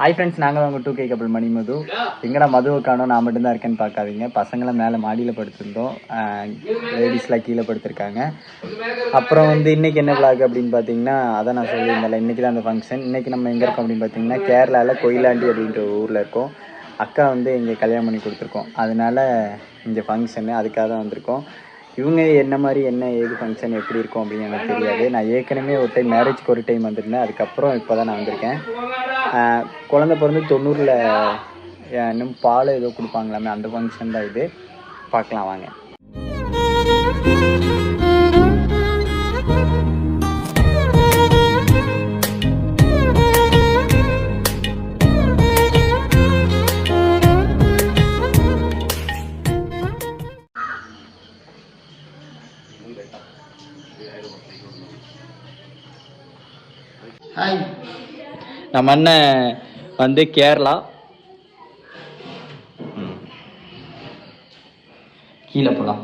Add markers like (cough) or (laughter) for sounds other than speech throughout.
Hi friends நாங்கள் உங்கள் two K கப்பல் மணி மது. எங்கடா மதுவை காணோம் நான் மட்டும்தான் இருக்கேன்னு பார்க்காதீங்க. பசங்களாம் மேலே மாடியில் படுத்திருந்தோம். லேடிஸ்லாம் கீழே படுத்திருக்காங்க. அப்புறம் வந்து இன்றைக்கி என்ன விளாக் அப்படின்னு பார்த்தீங்கன்னா அதான் நான் சொல்லியிருந்தேன் இன்றைக்கி தான் அந்த ஃபங்க்ஷன் இன்றைக்கி நம்ம எங்கே இருக்கோம் அப்படின்னு பார்த்தீங்கன்னா கேரளாவில் கொயிலாண்டி அப்படின்ற ஊரில் இருக்கோம். அக்கா வந்து இங்கே கல்யாணம் பண்ணி கொடுத்துருக்கோம். அதனால இங்கே ஃபங்க்ஷனு அதுக்காக தான் வந்திருக்கோம். இவங்க என்ன மாதிரி என்ன ஏது ஃபங்க்ஷன் எப்படி இருக்கும் அப்படின்னு எனக்கு தெரியாது. நான் ஏற்கனவே ஒரு டைம் மேரேஜ்க்கு ஒரு டைம் வந்திருந்தேன். அதுக்கப்புறம் இப்போ தான் நான் வந்திருக்கேன். குழந்தை பிறந்து தொண்ணூறில் இன்னும் பால் ஏதோ கொடுப்பாங்களாமே அந்த ஃபங்க்ஷன் தான் இது. பார்க்கலாம் வாங்க. ஹாய் நம்ம அண்ணன் வந்து கேரளா. கீழே போகலாம்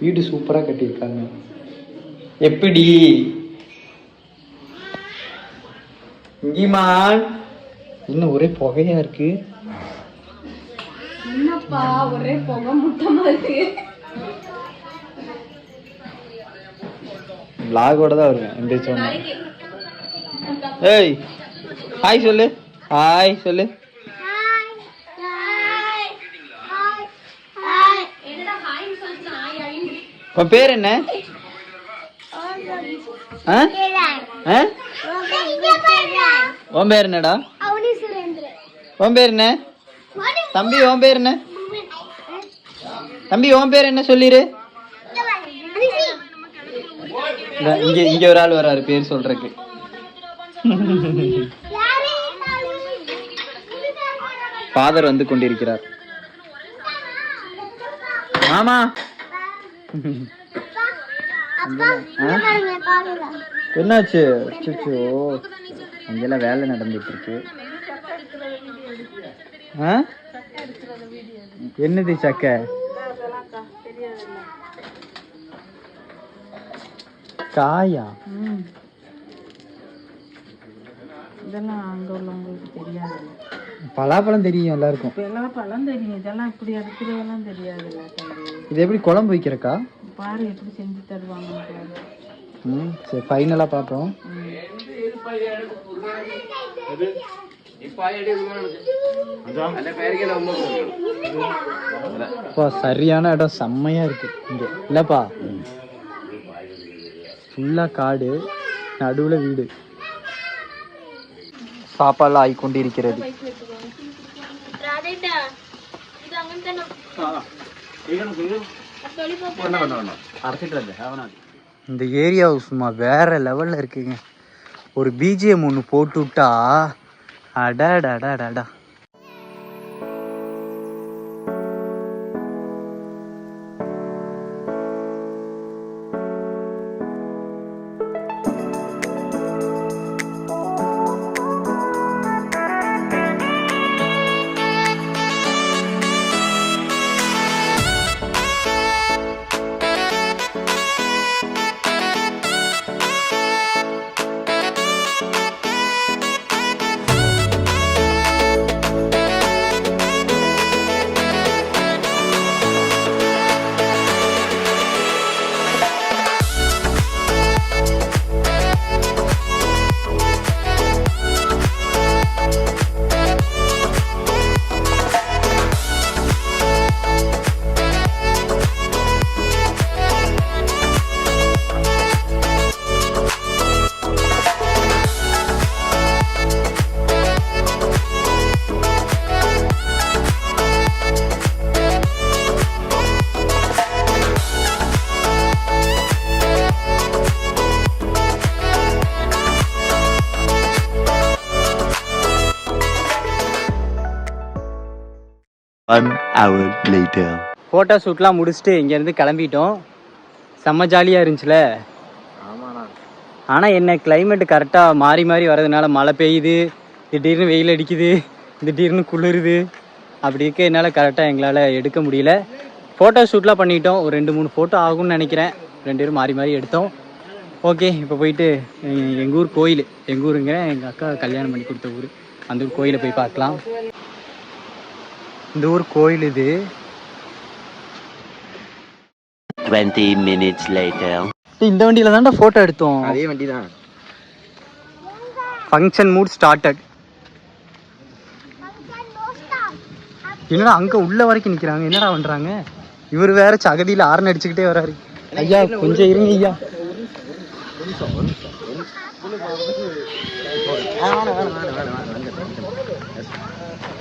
வீடு சூப்பராக கட்டியிருக்காங்க. எப்படி இங்கிமான். இன்னும் ஒரே புகையா இருக்கு. என்னப்பா ஒரே புகை முட்டமா இருக்கு. லாகோட தான் வருவேன் இந்த சொன்னேன் ஏய் ஹாய் சொல்லு. ஹாய் சொல்லு. உன் பேர் என்ன? ஆ? ஆ? உன் பேர் என்னடா? உன் பேர் என்ன? தம்பி உன் பேர் என்ன? தம்பி உன் பேர் என்ன சொல்லிரு? இங்க இங்க ஒரு ஆள் வராரு பேர் சொல்றதுக்கு. ஃபாதர் வந்து கொண்டிருக்கிறார். மாமா! என்னாச்சு? அச்சச்சோ. அங்கெல்லாம் வேலை நடந்துட்டு இருக்கு என்னது சக்க? காயா? இதெல்லாம் அங்க உள்ளவங்களுக்கு தெரியாது பலாப்பழம் தெரியும் எல்லாருக்கும். இப்பெல்லாம் பழம் தெரியும். இதெல்லாம் இப்படி இருக்கிறதெல்லாம் தெரியாதுல்ல தம்பி. இது எப்படி குழம்பு வைக்கிறக்கா? பாரு எப்படி செஞ்சு தருவாங்க ம் சரி ஃபைனலாக பார்ப்போம். அப்பா சரியான இடம் செம்மையா இருக்கு இங்க. இல்லப்பா. ஃபுல்லா காடு நடுவுல வீடு. சாப்பாடுலாம் ஆகி கொண்டிருக்கிறது இந்த ஏரியா சும்மா வேற லெவல்ல இருக்குங்க. ஒரு பிஜிஎம் ஒன்று போட்டு விட்டா அடாடாடாடாடா One hour later. ஃபோட்டோ ஷூட்லாம் முடிச்சுட்டு இங்கேருந்து கிளம்பிட்டோம். செம்ம ஜாலியாக இருந்துச்சுல. ஆனால் என்ன climate கரெக்டாக மாறி மாறி வர்றதுனால மழை பெய்யுது திடீர்னு வெயில் அடிக்குது திடீர்னு குளிருது. அப்படி இருக்க என்னால் கரெக்டாக எங்களால் எடுக்க முடியல. ஃபோட்டோ ஷூட்லாம் பண்ணிட்டோம். ஒரு ரெண்டு மூணு ஃபோட்டோ ஆகும்னு நினைக்கிறேன். ரெண்டு பேரும் மாறி மாறி எடுத்தோம். ஓகே இப்போ போயிட்டு எங்கள் ஊர் கோயில். எங்கள் ஊருங்கிற எங்கள் அக்கா கல்யாணம் பண்ணி கொடுத்த ஊர். அந்த ஊர் கோயிலை போய் பார்க்கலாம். இந்த ஊர் கோயில் இது 20 minutes later. இந்த வண்டியில் தான்டா ஃபோட்டோ எடுத்தோம் அதே வண்டி தான் ஃபங்க்ஷன் மூட் ஸ்டார்டட் என்னடா அங்க உள்ள வரைக்கும் நிக்கிறாங்க என்னடா பண்றாங்க இவர் வேற சகதியில ஆரன் அடிச்சுக்கிட்டே வராரு ஐயா கொஞ்சம் இருங்க ஐயா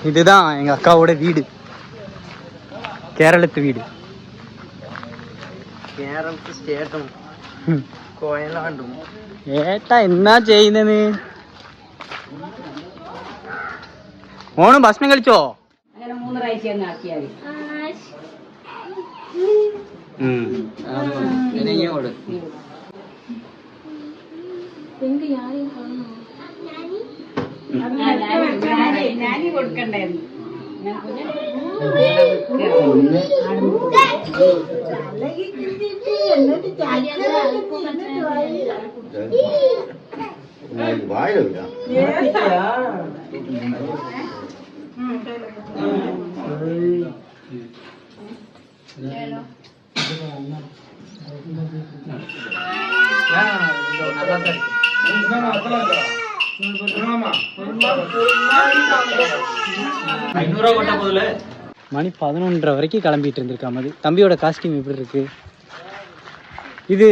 இதுதான் எங்க அக்காவோட வீடு கேரளத்து வீடு കേരളത്തിൽ സ്റ്റേറ്റും ம். കോയലാണ്ടും ഏട്ടാ എന്നാ ചെയ്യുന്നത് ഓണം ഭക്ഷണം കഴിച്ചോ അങ്ങനെ മൂന്ന് പ്രാവശ്യം കൊടുക്കണ്ടായിരുന്നു വായിലില്ല ഞാൻ അതല്ല மணி பதினொன்றரை வரைக்கும் கிளம்பிட்டு இருந்திருக்கா தம்பியோட காஸ்டியூம் எப்படி இருக்கு? இது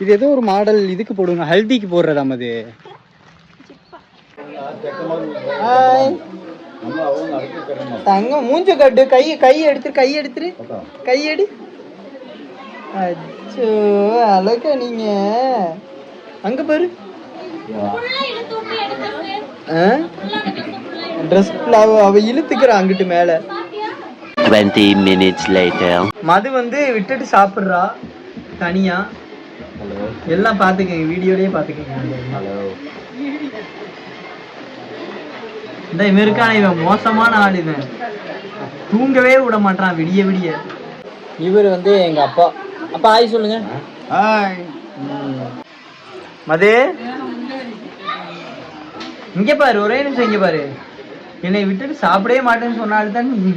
இது ஏதோ ஒரு மாடல் இதுக்கு போடுங்க ஹல்திக்கு போடுறதா மது? தங்கம் மூஞ்ச கட்டு கை கை எடுத்துரு கை எடுத்துரு. கை எடு. அச்சோ அழகா நீங்க. அங்க பாரு. ட்ரெஸ் அவ இழுத்துக்கிறா அங்கிட்டு மேல. 20 minutes later. மது வந்து விட்டுட்டு சாப்பிடுறா தனியா. எல்லாம் பாத்துக்கங்க வீடியோலயே பாத்துக்கங்க இந்த இவன் இருக்கான இவன் மோசமான ஆள் இவன். தூங்கவே விட மாட்டான் விடிய விடிய. இவர் வந்து எங்க அப்பா. அப்பா ஆய் சொல்லுங்க. மது இங்க பாரு ஒரே நிமிஷம் இங்க பாரு. என்னை விட்டுட்டு சாப்பிடவே மாட்டேன்னு சொன்னால்தான் நீ.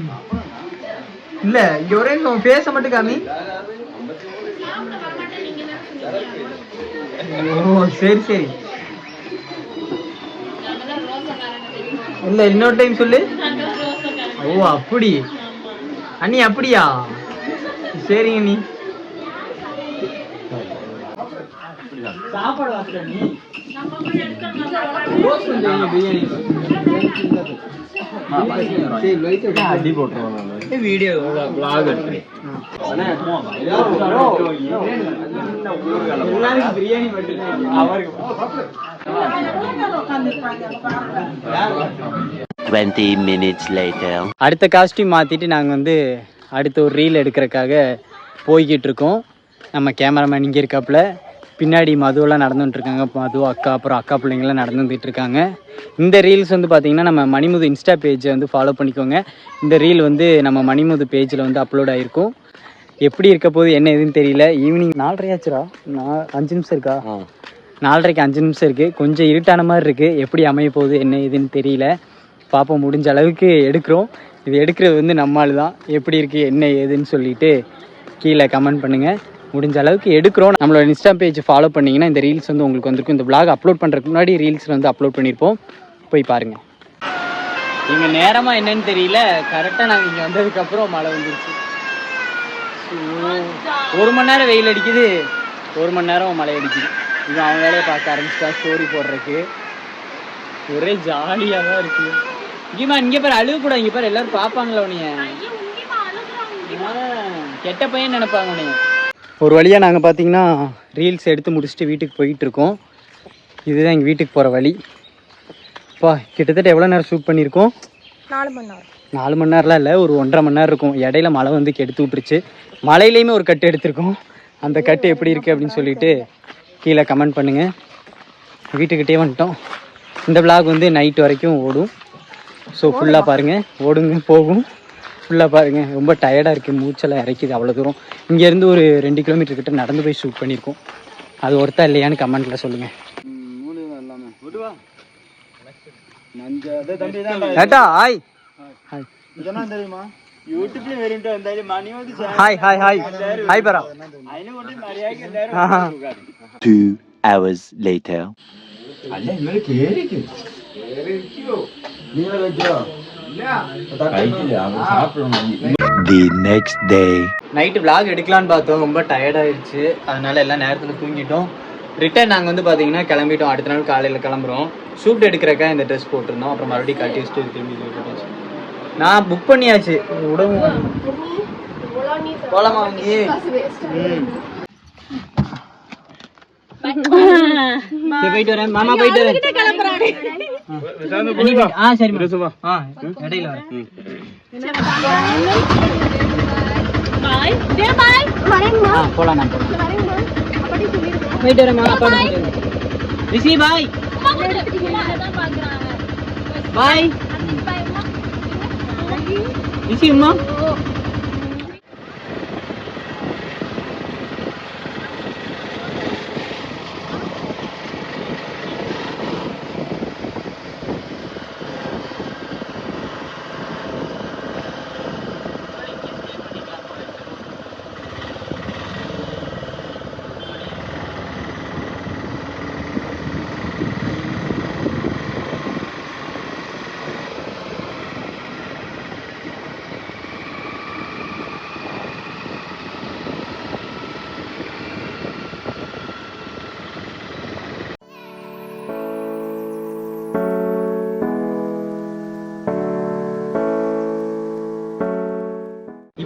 இல்ல இங்க ஒரே நிமிஷம் பேச மட்டும் காமி. ஓ சரி சரி. இல்ல இன்னொரு டைம் சொல்லு. ஓ அப்படி. அண்ணி அப்படியா? சரிங்க நீ சாப்பாடு வாத்துட்ட நீ ரோஸ் கொஞ்சம் வீடியோ பிரியாணி மட்டும் அடுத்த காஸ்டியூம் மாற்றிட்டு நாங்கள் வந்து அடுத்த ஒரு ரீல் எடுக்கிறதுக்காக போய்கிட்டு இருக்கோம். நம்ம கேமராமேன் இங்கே இருக்காப்புல. பின்னாடி மதுவெல்லாம் நடந்துட்டு இருக்காங்க மது அக்கா அப்புறம் அக்கா பிள்ளைங்களாம் நடந்து வந்துட்டு இருக்காங்க இந்த ரீல்ஸ் வந்து பார்த்தீங்கன்னா நம்ம மணிமுது இன்ஸ்டா பேஜை வந்து ஃபாலோ பண்ணிக்கோங்க. இந்த ரீல் வந்து நம்ம மணிமுது பேஜில் வந்து அப்லோட் ஆகிருக்கும் எப்படி இருக்க போகுது என்ன எதுன்னு தெரியல. ஈவினிங் நாலரை ஆச்சுரா நான் அஞ்சு நிமிஷம் இருக்கா? நாலரைக்கு அஞ்சு நிமிஷம் இருக்குது கொஞ்சம் இருட்டான மாதிரி இருக்குது எப்படி அமைய போகுது என்ன ஏதுன்னு தெரியல. பார்ப்போம் முடிஞ்ச அளவுக்கு எடுக்கிறோம். இது எடுக்கிறது வந்து நம்மால் தான் எப்படி இருக்குது என்ன ஏதுன்னு சொல்லிட்டு கீழே கமெண்ட் பண்ணுங்கள் முடிஞ்ச அளவுக்கு எடுக்கிறோம். நம்மளோட இன்ஸ்டா பேஜ் ஃபாலோ பண்ணிங்கன்னா இந்த ரீல்ஸ் வந்து உங்களுக்கு வந்திருக்கும். இந்த vlog அப்லோட் பண்ணுறதுக்கு முன்னாடி ரீல்ஸ் வந்து அப்லோட் பண்ணியிருப்போம் போய் பாருங்கள் இங்கே நேரமாக என்னன்னு தெரியல. கரெக்டாக நாங்கள் இங்கே வந்ததுக்கப்புறம் மழை வந்துருச்சு. ஒரு மணி நேரம் வெயில் அடிக்குது. ஒரு மணி நேரம் மழை அடிக்குது. இவன் அவன் வேலையை பார்க்க ஆரம்பிச்சிட்டா ஸ்டோரி போடுறதுக்கு. ஒரே ஜாலியாக தான் இருக்கு. இங்கேமா இங்கே பாரு அழுக கூட இங்கே பாரு எல்லாரும் பார்ப்பாங்களா உனைய கெட்ட பையன் நினைப்பாங்க உனைய ஒரு வழியாக நாங்கள் பார்த்தீங்கன்னா ரீல்ஸ் எடுத்து முடிச்சுட்டு வீட்டுக்கு போயிட்டு இருக்கோம். இதுதான் எங்கள் வீட்டுக்கு போகிற வழி. அப்பா கிட்டத்தட்ட எவ்வளோ நேரம் ஷூட் பண்ணியிருக்கோம்? நாலு மணி நேரம். நாலு மணி நேரம்லாம் இல்லை ஒரு ஒன்றரை மணி நேரம் இருக்கும். இடையில மழை வந்து கெடுத்து விட்டுருச்சு. மழையிலையுமே ஒரு கட்டு எடுத்திருக்கோம். அந்த கட்டு எப்படி இருக்குது அப்படின்னு சொல்லிட்டு கீழே கமெண்ட் பண்ணுங்கள் வீட்டுக்கிட்டே வந்துட்டோம். இந்த vlog வந்து நைட் வரைக்கும் ஓடும். ஸோ ஃபுல்லாக பாருங்கள் ஓடுங்க போகும். ஃபுல்லாக பாருங்கள் ரொம்ப டயர்டாக இருக்குது மூச்செல்லாம் இறக்கிது அவ்வளோ தூரம் இங்கேருந்து ஒரு ரெண்டு கிலோமீட்டர் கிட்ட நடந்து போய் ஷூட் பண்ணியிருக்கோம் அது ஒருத்தா இல்லையான்னு கமெண்ட்ல சொல்லுங்க ஏட்டா ஹாய் தெரியுமா யூடியூப்ல വരുന്നുണ്ട് എന്തായാലും മണി മതി ஹாய் ஹாய் ஹாய் ஹாய் பரா അതിനെ കൊണ്ട് മര്യാദയ്ക്ക് എല്ലാവരും Two hours later. അല്ല ഇന്നലെ കേറിക്ക് നീങ്ങളെ വെച്ചോ The next day. Night vlog எடுக்கலான்னு பார்த்தோம் ரொம்ப டயர்ட் ஆயிடுச்சு அதனால எல்லாம் நேரத்தில் தூங்கிட்டோம் ரிட்டர்ன் நாங்கள் வந்து பார்த்தீங்கன்னா கிளம்பிட்டோம். அடுத்த நாள் காலையில் கிளம்புறோம். ஷூட் எடுக்கிறக்கா இந்த ட்ரெஸ் போட்டிருந்தோம். அப்புறம் மறுபடியும் கட்டி வச்சுட்டு திரும்பி. நான் புக் பண்ணியாச்சு. உடம்பு போலாமா வாங்கி. ம். (laughs) சரி, போயிட்டு வரேன். மாமா போயிட்டு வரேன். அண்ணி, ஆ. சரி ஆ இடையில வரேன். ஆ போலாம் நான் போலாம். போயிட்டு வரேன் மாமா அப்பா ரிஷி பாய். பாய். ரிஷி அம்மா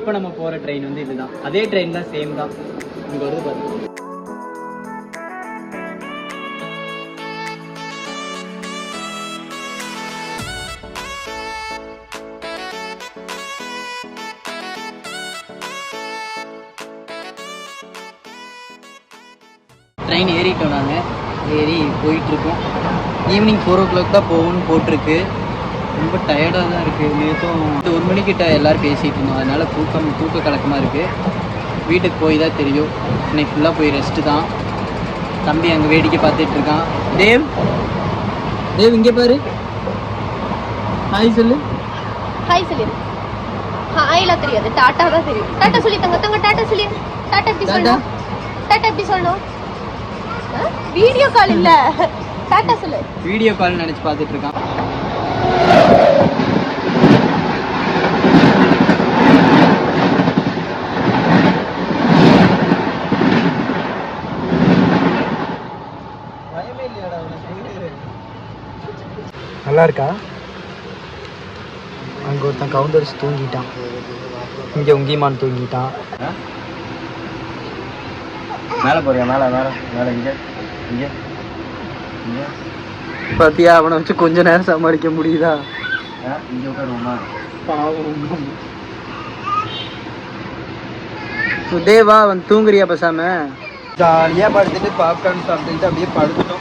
இப்போ நம்ம போகிற ட்ரெயின் வந்து இதுதான். அதே ட்ரெயின் தான் சேம் தான். இங்கே வருது பாருங்க ட்ரெயின் ஏறிட்டோம் நாங்கள் ஏறி போயிட்டுருக்கோம் ஈவினிங் ஃபோர் ஓ கிளாக் தான் போகணும்னு போட்டிருக்கு. ரொம்ப டயர்டாக தான் இருக்குது நேற்றும் ஒரு மணிக்கிட்ட எல்லோரும் பேசிகிட்டு இருந்தோம். அதனால் தூக்கம் தூக்க கலக்கமாக இருக்குது வீட்டுக்கு போய் தான் தெரியும். இன்னைக்கு ஃபுல்லாக போய் ரெஸ்ட்டு தான். தம்பி அங்கே வேடிக்கை பார்த்துட்டு இருக்கான். தேவ்? தேவ் இங்கே பாரு. ஹாய் சொல்லு. ஹாய் சொல்லி. ஹாய்லாம் தெரியாது. டாட்டா தான் தெரியும். டாட்டா சொல்லி தங்க தங்க டாட்டா சொல்லி. டாட்டா எப்படி சொல்லணும்? டாட்டா எப்படி சொல்லணும்? வீடியோ கால் இல்ல. டாட்டா சொல்லு. வீடியோ கால் நினச்சி பார்த்துட்டு இருக்கான். நல்லா இருக்கா? அங்கே ஒருத்தன் கவுண்டர்ஸ் தூங்கிட்டான். இங்கே உங்கிமான் தூங்கிட்டான். மேல போறியா? மேல மேல மேல இங்க இங்க இங்க. பாத்தியா அவனை வச்சு கொஞ்ச நேரம் சமாளிக்க முடியுதா? ஆ, இங்க உட்காருவோமா பாவம் சுதேவா அவன் தூங்குறியா பசாம? ஜாலியா படுத்துட்டு பாப்கார்ன் சாப்பிட்டுட்டு அப்படியே படுத்துட்டோம்.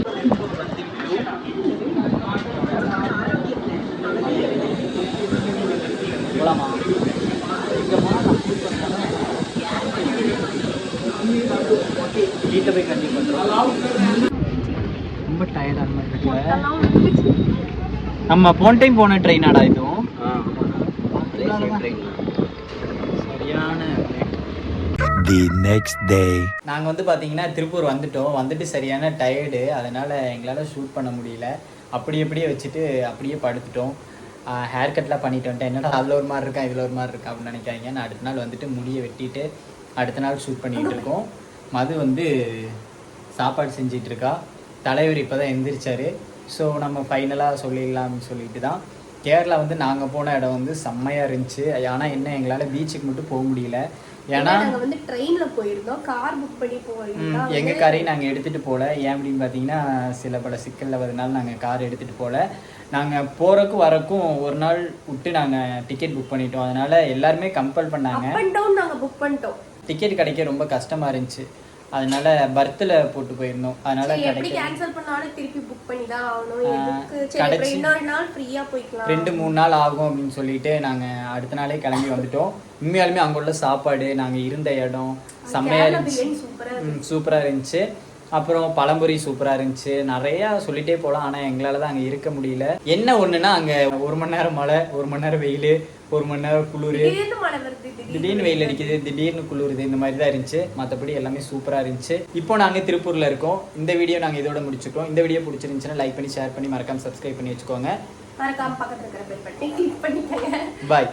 ரொம்ப டயர்டான மாதிரி இருக்குல்ல நம்ம போன டைம் போன ட்ரெயினாடா இதுவும் சரியான The next day. நாங்கள் வந்து பார்த்தீங்கன்னா திருப்பூர் வந்துட்டோம். வந்துட்டு சரியான டயர்டு அதனால் எங்களால் ஷூட் பண்ண முடியல. அப்படி அப்படியே வச்சுட்டு அப்படியே படுத்துட்டோம். ஹேர் கட்லாம் பண்ணிட்டு வந்துட்டேன். என்னடா அதில் ஒரு மாதிரி இருக்கா இதில் ஒரு மாதிரி இருக்கா அப்படின்னு நினைக்காதீங்க. நான் அடுத்த நாள் வந்துட்டு முடியை வெட்டிட்டு அடுத்த நாள் ஷூட் பண்ணிகிட்டு இருக்கோம். மது வந்து சாப்பாடு செஞ்சிட்டு இருக்கா தலைவர் இப்போ தான் எந்திரிச்சாரு. ஸோ நம்ம ஃபைனலாக சொல்லிடலாம்னு சொல்லிட்டு தான். கேரளா வந்து நாங்கள் போன இடம் வந்து செம்மையாக இருந்துச்சு. ஆனால் என்ன எங்களால் பீச்சுக்கு மட்டும் போக முடியல. ஏன்னா வந்து ட்ரெயின்ல போயிருந்தோம். கார் புக் பண்ணி போயிருந்தோம். எங்கள் காரையும் நாங்கள் எடுத்துகிட்டு போகல ஏன் அப்படின்னு பார்த்தீங்கன்னா சில பல சிக்கலில் வரதுனால நாங்கள் கார் எடுத்துகிட்டு போகல நாங்கள் போகிறக்கும் வரக்கும் ஒரு நாள் விட்டு நாங்கள் டிக்கெட் புக் பண்ணிட்டோம். அதனால் எல்லாருமே கம்பல் பண்ணாங்க. டவுன் புக் பண்ணிட்டோம். டிக்கெட் கிடைக்க ரொம்ப கஷ்டமாக இருந்துச்சு. அதனால பர்த்தில் போட்டு போயிருந்தோம். அதனால எப்படி கேன்சல் பண்ணாலும் திருப்பி புக் பண்ணி தான் ஆகணும் ரெண்டு மூணு நாள் ஆகும் அப்படின்னு சொல்லிட்டு நாங்கள் அடுத்த நாளே கிளம்பி வந்துட்டோம். உண்மையாலுமே அங்கே உள்ள சாப்பாடு நாங்கள் இருந்த இடம் செம்மையாக இருந்துச்சு. சூப்பராக இருந்துச்சு. அப்புறம் பழம்பொரி சூப்பராக இருந்துச்சு. நிறையா சொல்லிட்டே போகலாம் ஆனால் எங்களால் தான் அங்கே இருக்க முடியல. என்ன ஒன்றுனா அங்கே ஒரு மணி நேரம் மழை ஒரு மணி நேரம் வெயில் ஒரு மணி நேரம் குளிர். திடீர்னு வெயில் அடிக்குது திடீர்னு குளிருது இந்த மாதிரி தான் இருந்துச்சு. மற்றபடி எல்லாமே சூப்பராக இருந்துச்சு. இப்போ நாங்கள் திருப்பூரில் இருக்கோம். இந்த வீடியோ நாங்கள் இதோட முடிச்சுக்கிறோம். இந்த வீடியோ பிடிச்சிருந்துச்சுன்னா லைக் பண்ணி ஷேர் பண்ணி மறக்காம சப்ஸ்கிரைப் பண்ணி வச்சுக்கோங்க. மறக்காம பக்கத்துல இருக்கிற பெல் பட்டனை கிளிக் பண்ணிக்கங்க. பாய்